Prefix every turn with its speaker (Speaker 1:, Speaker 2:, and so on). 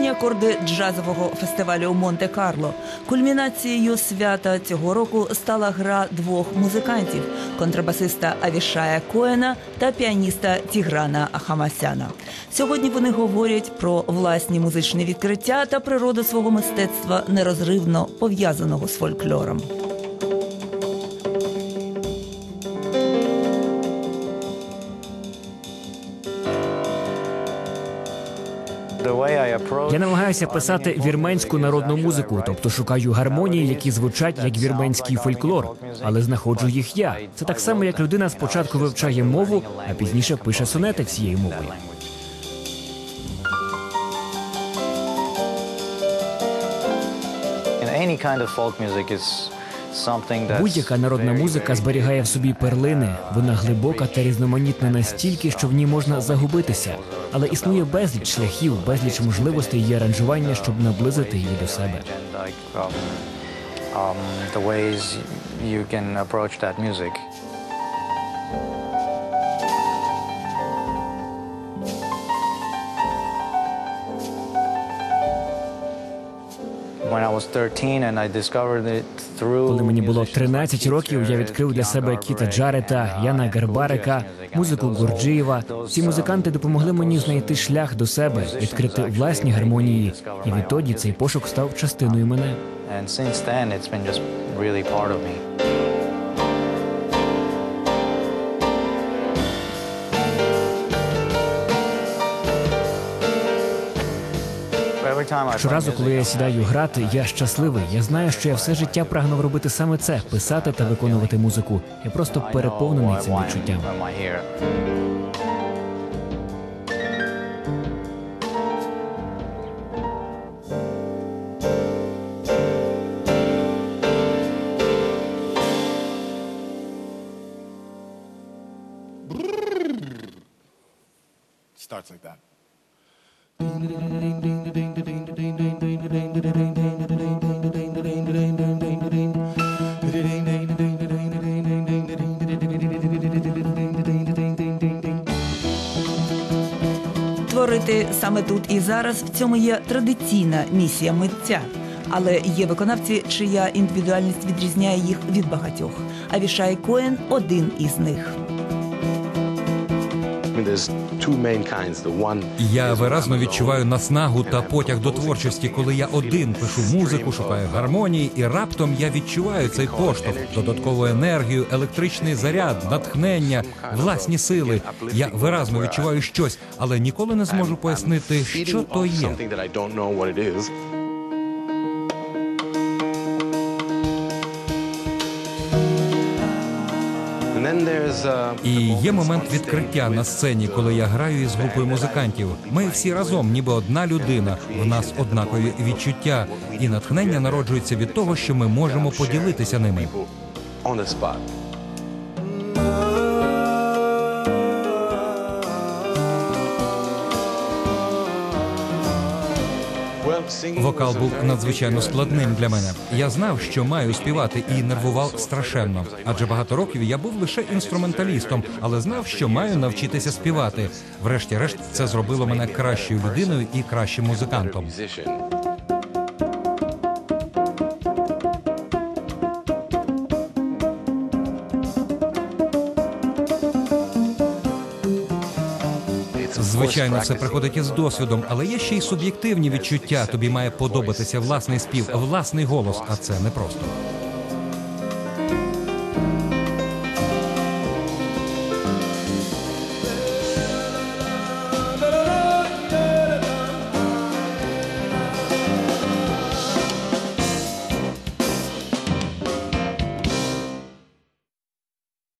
Speaker 1: Класичні акорди джазового фестивалю Монте-Карло. Кульмінацією свята цього року стала гра двох музикантів: контрабасиста Авішая Коена та піаніста Тіграна Ахамасяна. Сьогодні вони говорять про власні музичні відкриття та природу свого мистецтва нерозривно пов'язаного з фольклором.
Speaker 2: Я намагаюся писати вірменську народну музику, тобто шукаю гармонії, які звучать як вірменський фольклор, але знаходжу їх я. Це так само, як людина спочатку вивчає мову, а пізніше пише сонети цією мовою. Будь-яка народна музика зберігає в собі перлини. Вона глибока та різноманітна настільки, що в ній можна загубитися. Але існує безліч шляхів, безліч можливостей її аранжування, щоб наблизити її до себе.
Speaker 3: that music.
Speaker 2: Коли мені було
Speaker 3: musicians
Speaker 2: 13 років, я відкрив для себе Кіта Джарета,
Speaker 3: uh,
Speaker 2: Яна Гарбарика, музику
Speaker 3: those,
Speaker 2: Ці
Speaker 3: uh,
Speaker 2: музиканти допомогли мені знайти шлях до себе, відкрити власні гармонії. І відтоді цей пошук став частиною мене.
Speaker 3: And since then, it's been just really part of me.
Speaker 2: Щоразу, коли я сідаю грати, я щасливий. Я знаю, що я все життя прагнув робити саме це писати та виконувати музику. Я просто переповнений цим
Speaker 3: why I'm-
Speaker 2: відчуттям.
Speaker 3: why am I here.
Speaker 4: Starts like that.
Speaker 1: Творити саме тут і зараз в цьому є традиційна місія митця. Але є виконавці, чия індивідуальність відрізняє їх від багатьох. А Вішай Коен один із них.
Speaker 5: Я виразно відчуваю наснагу та потяг до творчості, коли я один пишу музику, шукаю гармонії, і раптом я відчуваю цей поштовх, додаткову енергію, електричний заряд, натхнення, власні сили. Я виразно відчуваю щось, але ніколи не зможу пояснити, що то є. І є момент відкриття на сцені, коли я граю із групою музикантів. Ми всі разом, ніби одна людина. В нас однакові відчуття, і натхнення народжується від того, що ми можемо поділитися ними. Вокал був надзвичайно складним для мене. Я знав, що маю співати, і нервував страшенно. Адже багато років я був лише інструменталістом, але знав, що маю навчитися співати. Врешті-решт, це зробило мене кращою людиною і кращим музикантом. Звичайно, все приходить із досвідом, але є ще й суб'єктивні відчуття. Тобі має подобатися власний спів, власний голос, а це непросто.